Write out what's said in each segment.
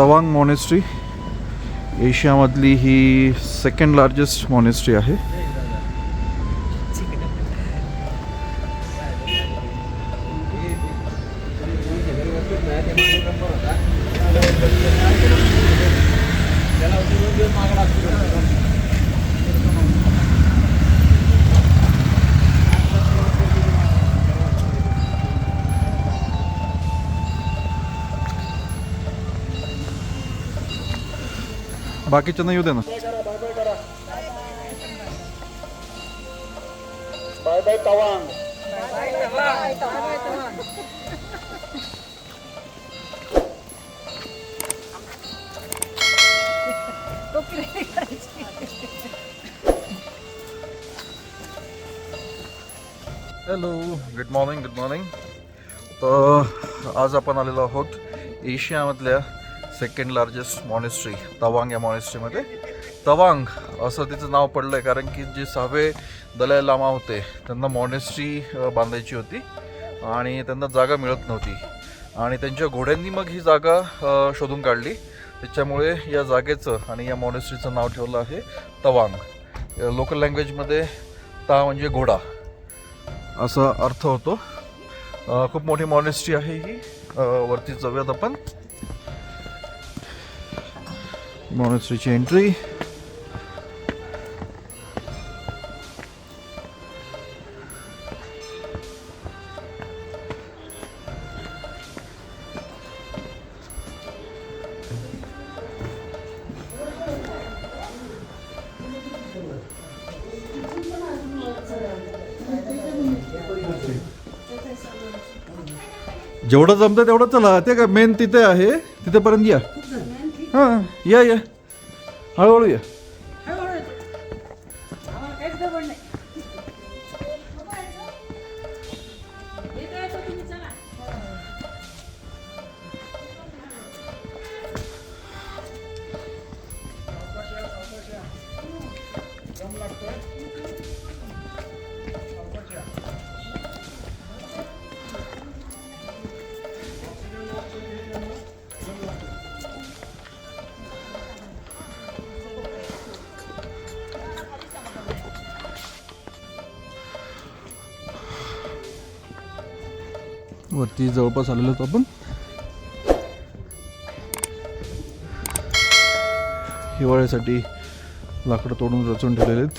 Tawang monastery एशियामधली ही second largest monastery आहे. बाकीच्यांना येऊ दे ना bye bye Tawang hello good morning good morning तर आज आपण आलेलो आहोत एशियामधल्या सेकंड लार्जेस्ट मॉनेस्ट्री तवांग या मॉनेस्ट्रीमध्ये तवांग असं तिचं नाव पडलं आहे कारण की जे सहावे दलाई लामा होते त्यांना मॉनेस्ट्री बांधायची होती आणि त्यांना जागा मिळत नव्हती. आणि त्यांच्या घोड्यांनी मग ही जागा शोधून काढली. त्याच्यामुळे या जागेचं आणि या मॉनेस्ट्रीचं नाव ठेवलं आहे तवांग लोकल लँग्वेजमध्ये ता म्हणजे घोडा. असा अर्थ होतो. खूप मोठी मॉनेस्ट्री आहे ही. वरती जाऊयात आपण. मॉनेस्ट्रीची एंट्री जेवढं जमतं तेवढं चला. ते का मेन तिथे आहे. तिथेपर्यंत या. हां या या. हळूहळू या. वरती जवळपास आलेलो होतो आपण. हिवाळ्यासाठी लाकडं तोडून रचून ठेवलेले आहेत.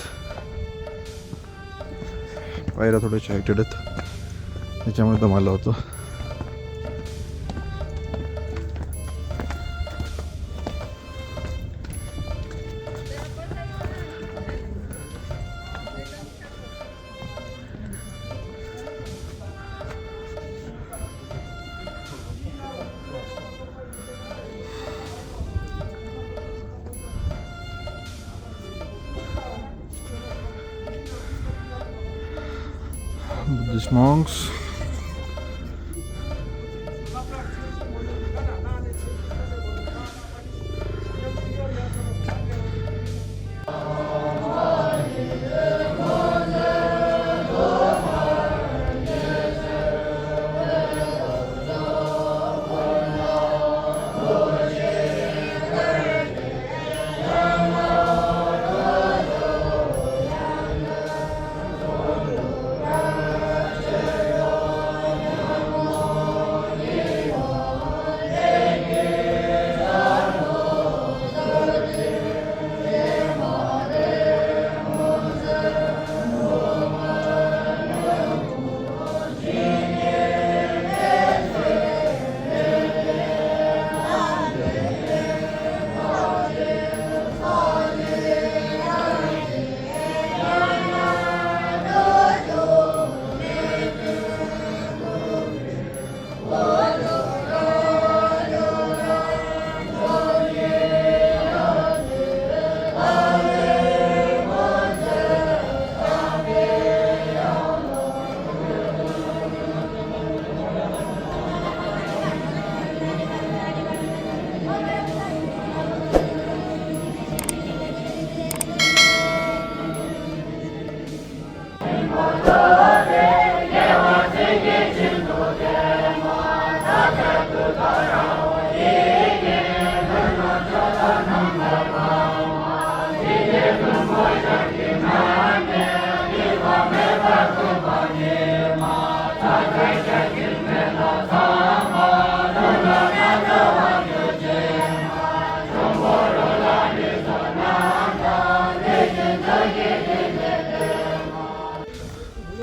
पायऱ्या थोड्याशा हायटेड आहेत. त्याच्यामुळे दमायला होतं. Monks.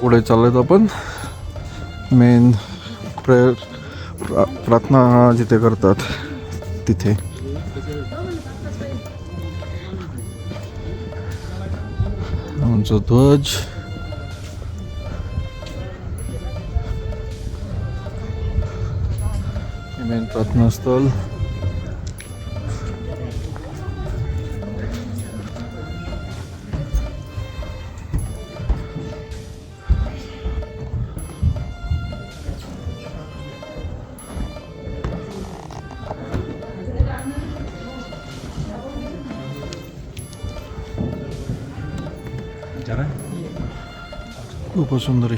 पुढे चाललोय आपण. मेन प्रेयर प्रा प्रार्थना जिथे करतात तिथे. आमचा ध्वज. मेन प्रार्थनास्थळ स्थळ खूपच सुंदर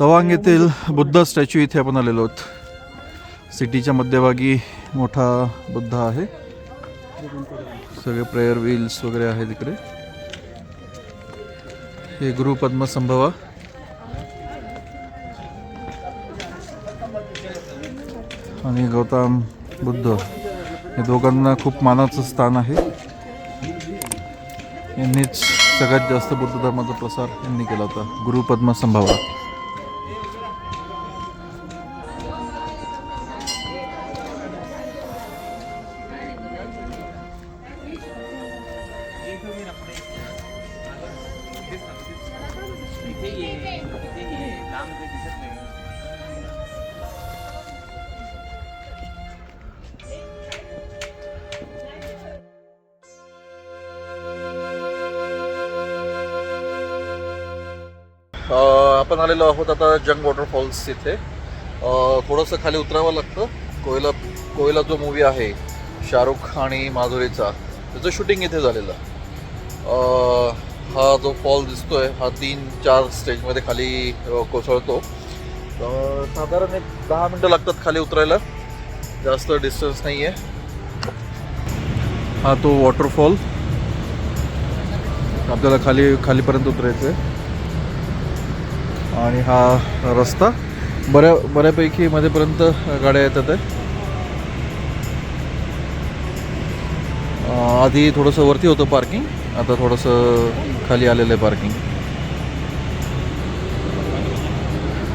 तवांग येथील बुद्ध स्टॅच्यू इथे आपण आलेलो आहोत. सिटीच्या मध्यभागी मोठा बुद्ध आहे. सगळे प्रेयर व्हील्स वगैरे आहे तिकडे हे गुरु पद्मसंभवा आणि गौतम बुद्ध. हे दोघांना खूप मानाचं स्थान आहे. यांनीच सगळ्यात जास्त बुद्ध धर्माचा प्रसार यांनी केला होता. गुरु पद्मसंभवा आपण आलेलो आहोत आता जंग वॉटरफॉल्स इथे. थोडंसं खाली उतरावं लागतं. कोयला कोयला जो मूवी आहे शाहरुख आणि माधुरीचा त्याचं शूटिंग इथे झालेलं. हा जो फॉल दिसतोय हा तीन चार स्टेजमध्ये खाली कोसळतो. साधारण एक दहा मिनटं लागतात खाली उतरायला. जास्त डिस्टन्स नाही आहे हा तो वॉटरफॉल आपल्याला खाली खालीपर्यंत उतरायचं आहे आणि हा रस्ता बऱ्या बऱ्यापैकी मध्येपर्यंत गाड्या येतात आहे. आधी थोडंसं वरती होतं पार्किंग आता थोडंसं खाली आलेलं आहे पार्किंग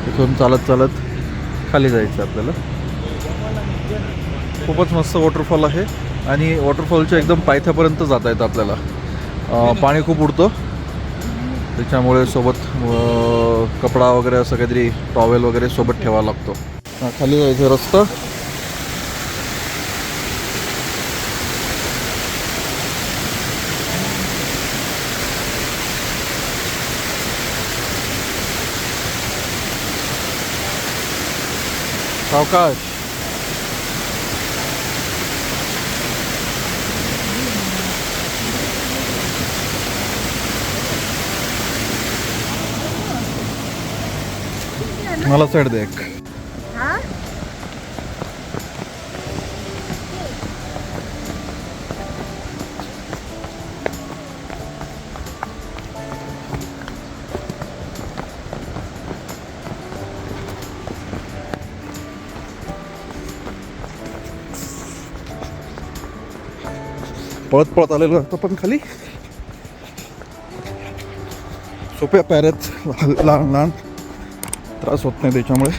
इथून चालत चालत खाली जायचं आपल्याला. खूपच मस्त वॉटरफॉल आहे आणि वॉटरफॉलच्या एकदम पायथ्यापर्यंत जाता येतं आपल्याला. पाणी खूप उडतं. त्याच्यामुळे सोबत कपडा वगैरे असं काहीतरी टॉवेल वगैरे सोबत ठेवावा लागतो. खाली जायचं रस्ता. सावकाश. मला साईड दे एक. पळत पळत आलेलो होतो पण खाली. सोप्या पायऱ्यात लहान लहान. त्रास होत नाही त्याच्यामुळे.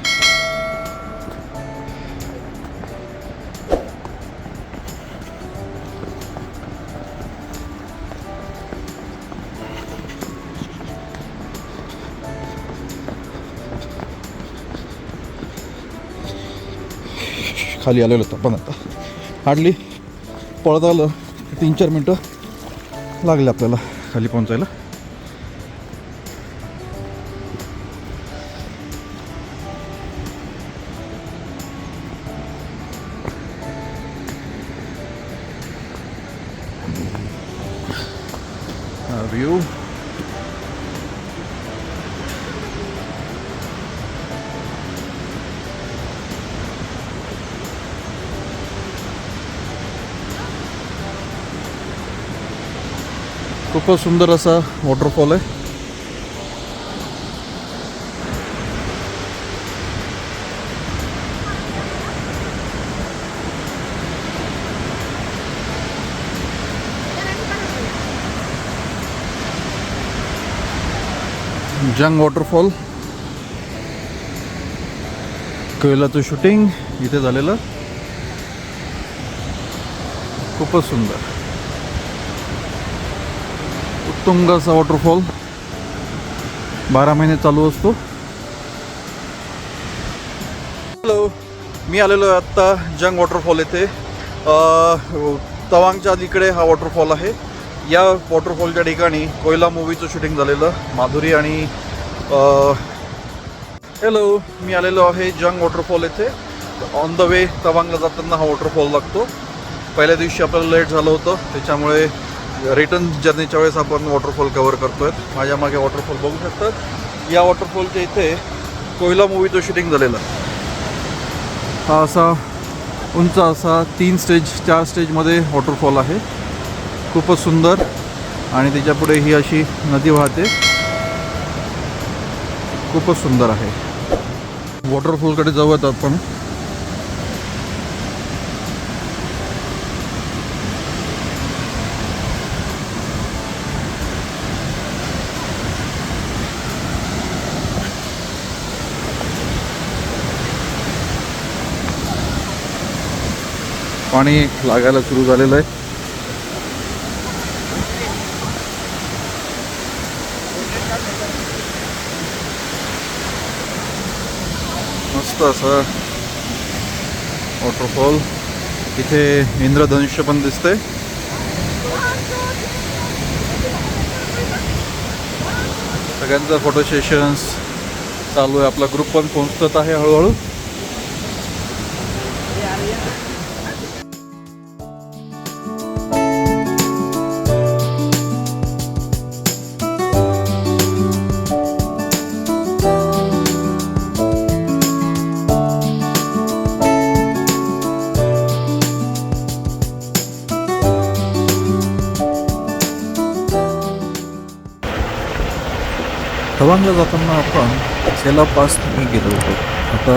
खाली आलेलं होतं पण आता. हार्डली पळत आलं. तीन चार मिनटं लागले आपल्याला खाली पोहोचायला. खूपच सुंदर असा वॉटरफॉल आहे. जंग वॉटरफॉल. कैलाचं शूटिंग इथे झालेलं. खूपच सुंदर. तुंगाचा वॉटरफॉल बारा महिने चालू असतो. हॅलो मी आलेलो आहे आत्ता जंग वॉटरफॉल येथे. तवांगच्या अलीकडे हा वॉटरफॉल आहे. या वॉटरफॉलच्या ठिकाणी कोयला मूवीचं शूटिंग झालेलं. माधुरी आणि हॅलो मी आलेलो आहे जंग वॉटरफॉल येथे. ऑन द वे तवांगला जाताना हा वॉटरफॉल लागतो. पहिल्या दिवशी आपल्याला लेट झालं होतं. त्याच्यामुळे रिटर्न जर्नीच्या वेळेस आपण वॉटरफॉल कवर करतोय. माझ्या मागे वॉटरफॉल बघू शकतात या वॉटरफॉलच्या इथे कोयला मूवीचं शूटिंग झालेलं. हा असा उंच असा तीन स्टेज चार स्टेजमध्ये वॉटरफॉल आहे. खूपच सुंदर. आणि त्याच्यापुढे ही अशी नदी वाहते. खूपच सुंदर आहे. वॉटरफॉलकडे जाऊयात आपण. पाणी लागायला सुरू झालेलं आहे. मस्त असं वॉटरफॉल इथे इंद्रधनुष्य पण दिसतंय. सगळ्यांचं फोटो सेशन्स चालू आहे. आपला ग्रुप पण पोहोचत आहे हळूहळू. तवांगला जाताना आपण सेला पास गेलो होतो. आता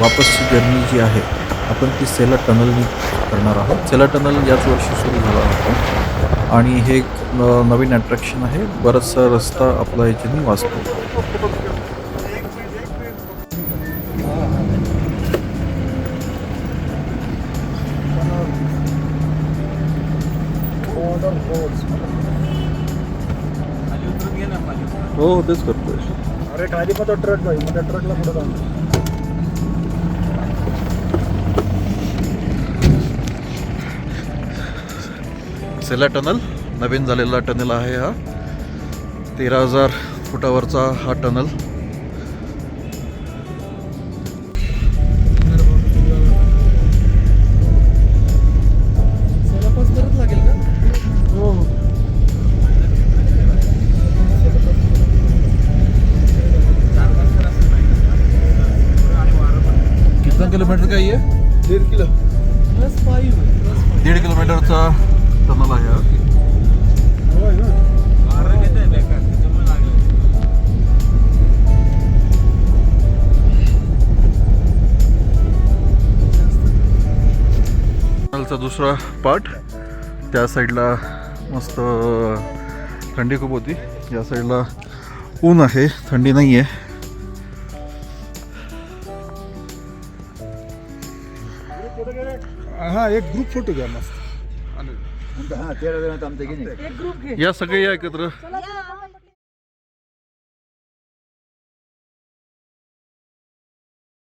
वापसची जर्नी जी आहे आपण ती सेला टनलनी करणार आहोत. सेला टनल याच वर्षी सुरू झाला होता. आणि हे एक नवीन अट्रॅक्शन आहे. बराचसा रस्ता आपला याच्याने वाचतो. हो तेच करतोय. अरे खाली पण तो ट्रक जाईल मग त्या ट्रकला पुढे जाऊ सेला टनल. नवीन झालेला टनल आहे हा. तेरा हजार फुटावरचा हा टनल. किलोमीटर का ये? दीड kilo. Plus five plus five. दीड किलोमीटरचा टनल आहे हा. आहे टनलचा दुसरा पार्ट त्या साईडला मस्त थंडी खूप होती. या साईडला ऊन आहे थंडी नाही आहे हा एक ग्रुप फोटो घ्या मस्त. या सगळे या एकत्र.